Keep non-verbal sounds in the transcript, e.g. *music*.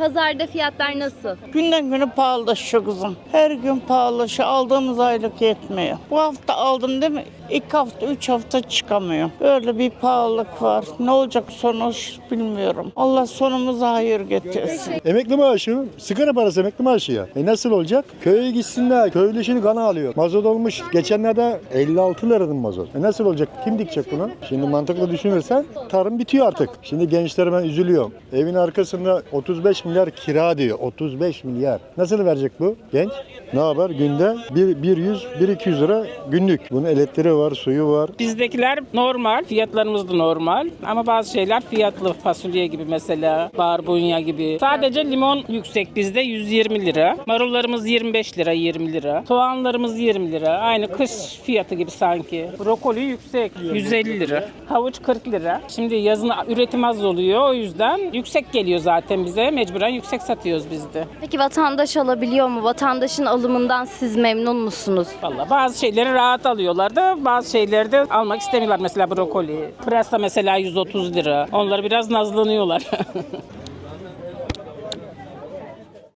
Pazarda fiyatlar nasıl? Günden güne pahalılaşıyor kızım. Her gün pahalılaşıyor. Aldığımız aylık yetmiyor. Bu hafta aldım değil mi? İlk hafta, üç hafta çıkamıyor. Böyle bir pahalılık var. Ne olacak sonuç bilmiyorum. Allah sonumuza hayır getirsin. Emekli maaşı, sigara parası emekli maaşı ya. E nasıl olacak? Köye gitsinler, köylü şimdi kana alıyor. Mazot olmuş, geçenlerde 56 liradı mazot. E nasıl olacak? Kim dikecek bunu? Şimdi mantıklı düşünürsen tarım bitiyor artık. Şimdi gençlere ben üzülüyorum. Evin arkasında 35 milyar kira diyor. 35 milyar. Nasıl verecek bu genç? Ne yapar? Günde 1, 100, 1 200 lira günlük. Bunun elektriği var, suyu var. Bizdekiler normal, fiyatlarımız da normal ama bazı şeyler fiyatlı. Fasulye gibi mesela, barbunya gibi. Sadece limon yüksek bizde 120 lira. Marullarımız 25 lira, 20 lira. Soğanlarımız 20 lira. Aynı kış fiyatı gibi sanki. Brokoli yüksek, 150 lira. Havuç 40 lira. Şimdi yazın üretim az oluyor o yüzden yüksek geliyor zaten bize. Mecburen yüksek satıyoruz biz de. Peki vatandaş alabiliyor mu? Vatandaşın alımından siz memnun musunuz? Valla bazı şeyleri rahat alıyorlar da bazı şeyleri de almak istemiyorlar. Mesela brokoli. Pırasa mesela 130 lira. Onları biraz nazlanıyorlar. *laughs*